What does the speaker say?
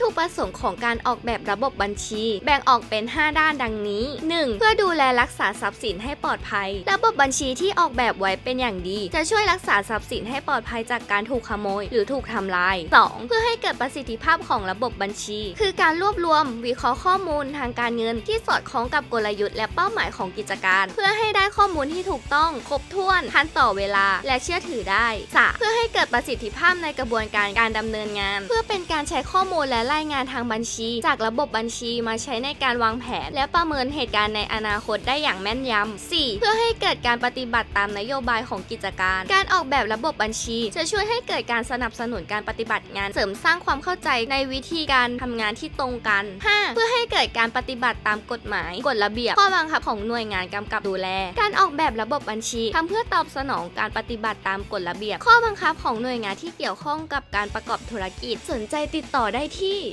ถุประสงค์ของการออกแบบระบบบัญชี แบ่งออกเป็น 5 ด้านดังนี้ 1. เพื่อดูแลรักษาทรัพย์สินให้ปลอดภัย ระบบบัญชีที่ออกแบบไว้เป็นอย่างดี จะช่วยรักษาทรัพย์สินให้ปลอดภัยจากการถูกขโมย หรือถูกทำลาย 2. เพื่อให้เกิดประสิทธิภาพของระบบบัญชี คือการรวบรวม วิเคราะห์ข้อมูลทางการเงินที่สอดคล้องกับกลยุทธ์และเป้าหมายของกิจการ เพื่อให้ได้ข้อมูลที่ถูกต้อง ครบถ้วนทันต่อเวลา และเชื่อถือได้ 3. เพื่อให้เกิดประสิทธิภาพในกระบวนการการดำเนินงาน เพื่อเป็นการใช้ข้อมูลและรายงานทางบัญชี จากระบบบัญชีมาใช้ในการวางแผน และประเมินเหตุการณ์ในอนาคตได้อย่างแม่นยำ 4. เพื่อให้เกิดการปฏิบัติตามนโยบายของกิจการ การออกแบบระบบบัญชี จะช่วยให้เกิดการสนับสนุนการปฏิบัติงานเสริมสร้างความเข้าใจในวิธีการทำงานที่ตรงกัน 5. เพื่อให้เกิดการปฏิบัติตามกฎหมาย กฎระเบียบข้อบังคับของหน่วยงานกำกับดูแล การออกแบบระบบบัญชีทำเพื่อตอบสนองการปฏิบัติตามกฎระเบียบ ข้อบังคับของหน่วยงานที่เกี่ยวข้องกับการประกอบธุรกิจสนใจติดต่อได้ที่ที่